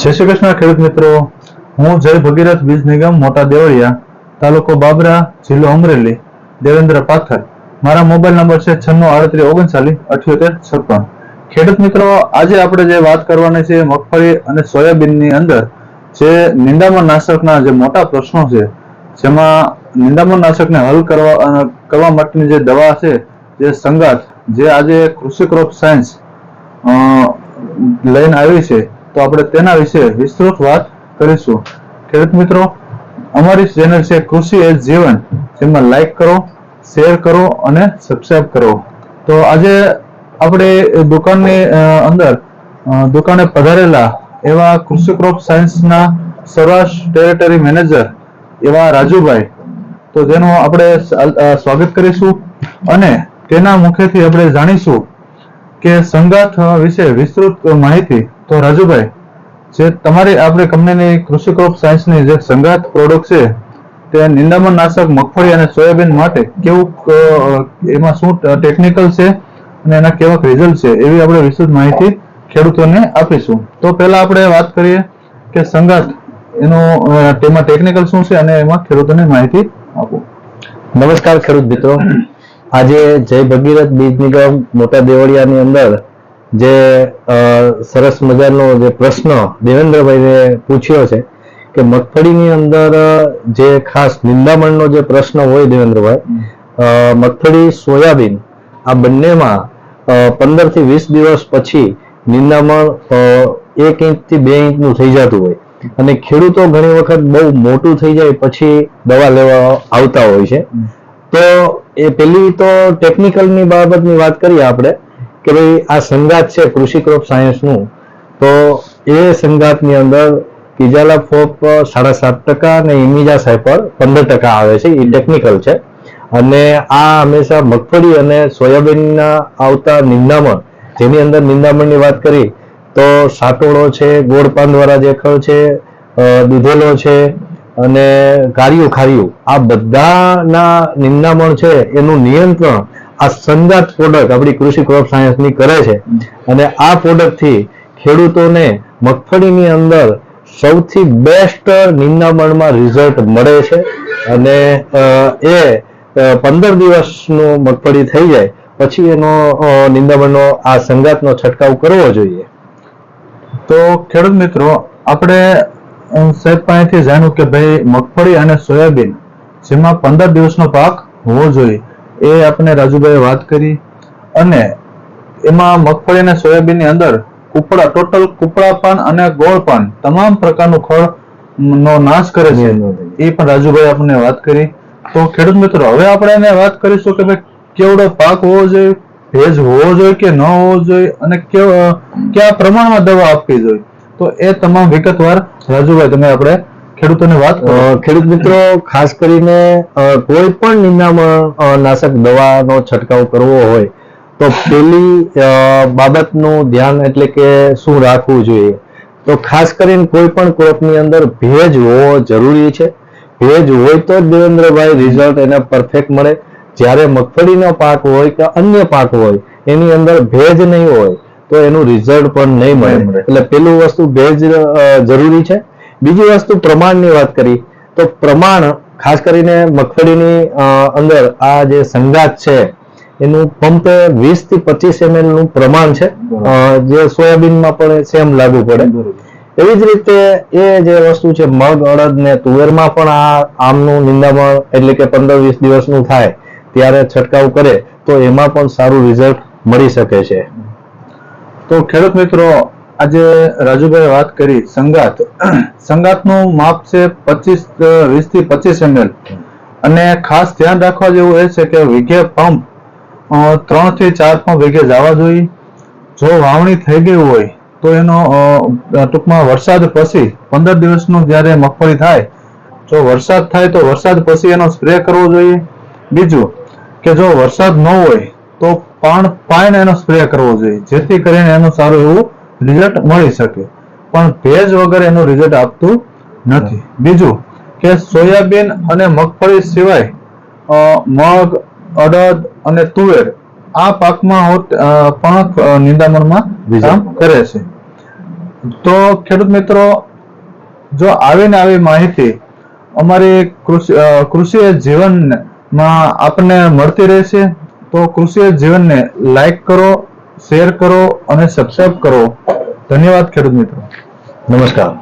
જય શ્રી કૃષ્ણ, ખેડૂત મિત્રો. હું જય ભગીરથ બીજ નિગમ, મોટા દેવળિયા, તાલુકો બાબરા, જિલ્લો અમરેલી, દેવેન્દ્ર પાથર. મારા મોબાઈલ નંબર છે છન્નું આડત્રીસ ઓગણચાલીસ અઠ્યોતેર છપ્પન. ખેડૂત મિત્રો, આજે આપણે જે વાત કરવાની છે મગફળી અને સોયાબીનની અંદર જે નિંદામણ નાશકના જે મોટા પ્રશ્નો છે, જેમાં નિંદામણ નાશકને હલ કરવા કરવા માટેની જે દવા છે, જે સંગાથ, જે આજે કૃષિ ક્રોપ સાયન્સ લઈને આવી છે તો આપણે તેના વિશે વિસ્તૃત વાત કરીશું. ખેડૂત મિત્રો, અમારી ચેનલ છે કૃષિ એ જીવન. જેમાં લાઈક કરો શેર કરો અને સબસ્ક્રાઈબ કરો. તો આજે આપણે દુકાનની અંદર દુકાને પધારેલા એવા કૃષિ ક્રોપ સાયન્સના સૌરાષ્ટ્ર ટેરેટરી મેનેજર એવા રાજુભાઈ. તો જેનું આપણે સ્વાગત કરીશું અને તેના મુખેથી આપણે જાણીશું કે સંગાથ વિશે વિસ્તૃત માહિતી તો રાજુભાઈ, જે તમારી આપણી કંપનીની કૃષિ ક્રોપ સાયન્સની જે સંગાથ પ્રોડક્ટ છે, તે નિંદામણ નાશક મગફળી અને સોયાબીન માટે કેવું એમાં શું ટેકનિકલ છે અને એના કેવા રિઝલ્ટ છે, એવી આપણે વિસ્તૃત માહિતી ખેડૂતોને આપીશું. તો પહેલા આપણે વાત કરીએ કે સંગાત એનું તેમાં ટેકનિકલ શું છે અને એમાં ખેડૂતોને માહિતી આપો. નમસ્કાર ખેડૂત મિત્રો. આજે જય ભગીરથ બીજ નિગમ મોટા દેવળિયાની અંદર જે સરસ મજાનો જે પ્રશ્ન દેવેન્દ્રભાઈને પૂછ્યો છે કે મગફળીની અંદર જે ખાસ નિંદામણનો જે પ્રશ્ન હોય દેવેન્દ્રભાઈ મગફળી, સોયાબીન આ બંનેમાં પંદરથી વીસ દિવસ પછી નિંદામણ એક ઇંચથી બે ઇંચનું થઈ જતું હોય. અને ખેડૂતો ઘણી વખત બહુ મોટું થઈ જાય પછી દવા લેવા આવતા હોય છે. તો એ પેલી તો ટેકનિકલની બાબતની વાત કરીએ આપણે. કે ભાઈ આ સંગાત છે કૃષિ ક્રોપ સાયન્સનું તો એ સંગાતની અંદર ઇજાલા ફોપ સાડા સાત ટકા અને ઇમિજા સાયપર પંદર ટકા આવે છે. એ ટેકનિકલ છે. અને આ હંમેશા મગફળી અને સોયાબીનના આવતા નિંદામણ, જેની અંદર નિંદામણની વાત કરી, તો સાટોળો છે, ગોળપાન દ્વારા જેખળ છે દૂધેલો છે અને કાર્યું ખાર્યું આ બધાના નિંદામણ છે. એનું નિયંત્રણ આ સંગાત પ્રોડક્ટ આપણી કૃષિ ક્રોપ સાયન્સની કરે છે. અને આ પ્રોડક્ટથી ખેડૂતોને મગફળીની અંદર સૌથી બેસ્ટ નિંદામણમાં રિઝલ્ટ મળે છે. અને એ પંદર દિવસનું મગફળી થઈ જાય, પછી એનો નિંદામણનો, આ સંગાતનો છંટકાવ કરવો જોઈએ. તો ખેડૂત મિત્રો, આપણે સાહેબ પાસેથી જાણ્યું કે ભાઈ મગફળી અને સોયાબીન, જેમાં પંદર દિવસનો પાક હોવો જોઈએ. એ આપણે રાજુભાઈએ વાત કરી અને એમાં મગફળી અને સોયાબીનની અંદર કુપડા ટોટલ કુપડા પાન અને ગોળ પાન તમામ પ્રકારનું ખળ નો નાશ કરે છે. એ પણ રાજુભાઈ આપણને વાત કરી. તો ખેડૂત મિત્રો, હવે આપણે એને વાત કરીશું કે ભાઈ કેવડો પાક હોવો જોઈએ, ભેજ હોવો જોઈએ કે ન હોવો જોઈએ અને કેવ- કયા પ્રમાણમાં દવા આપવી જોઈએ. તો એ તમામ વિગતવાર રાજુભાઈ, તમે આપણે ખેડૂતોને વાત ખેડૂત મિત્રો ખાસ કરીને કોઈ પણ નિંદામણ નાશક દવાનો છંટકાવ કરવો હોય તો પેલી બાબતનું ધ્યાન એટલે કે શું રાખવું જોઈએ? તો ખાસ કરીને કોઈ પણ ક્રોપની અંદર ભેજ હોવો જરૂરી છે. ભેજ હોય તો જ દેવેન્દ્રભાઈ રિઝલ્ટ એને પરફેક્ટ મળે. જ્યારે મગફળીનો પાક હોય કે અન્ય પાક હોય એની અંદર ભેજ નહીં હોય તો એનું રિઝલ્ટ પણ નહીં મળે. મળે. એટલે પેલું વસ્તુ ભેજ જરૂરી છે. બીજી વસ્તુ પ્રમાણની વાત કરી, તો પ્રમાણ ખાસ કરીને મગફળીની અંદર આ જે સંગાત છે, એનું પંપે વીસથી પચીસ એમએલનું પ્રમાણ છે જે સોયાબીનમાં પણ સેમ લાગુ પડે. એવી જ રીતે એ જે વસ્તુ છે, મગ, અડદ ને તુવેરમાં પણ આ આમનું નિંદામણ એટલે કે પંદર વીસ દિવસનું થાય, ત્યારે છંટકાવ કરે, તો એમાં પણ સારું રિઝલ્ટ મળી શકે છે. તો ખેડૂત મિત્રો આજે રાજુભાઈ વાત કરી સંગાત. સંગાતનું માપ છે પચીસ, વીસથી પચીસ એમએલ. અને ખાસ ધ્યાન રાખવા જેવું એ છે કે વીઘે પંપ ત્રણથી ચાર પંપ વીઘે જવા જોઈએ. જો વાવણી થઈ ગઈ હોય, તો એનો ટૂંકમાં વરસાદ પછી, પંદર દિવસનું જ્યારે મગફળી થાય, જો વરસાદ થાય તો વરસાદ પછી એનો સ્પ્રે કરવો જોઈએ. બીજું કે જો વરસાદ ન હોય, તો પાણ પાણી એનો સ્પ્રે કરવો જોઈએ. જેથી કરીને એનું સારું એવું રિઝલ્ટ મળી શકે. પણ ભેજ વગર એનું રિઝલ્ટ આપતું નથી. બીજું કે સોયાબીન અને મગફળી સિવાય મગ અડદ અને તુવેર આ પાકમાં પણ નિંદામણમાં કામ કરે છે. તો ખેડૂત મિત્રો જો આવીને આવી માહિતી અમારી કૃષિ કૃષિ જીવનમાં આપણને મળતી રહેશે તો કૃષિ જીવનને લાઈક કરો શેર કરો અને સબસ્ક્રાઇબ કરો. ધન્યવાદ ખેડૂત મિત્રો. નમસ્કાર.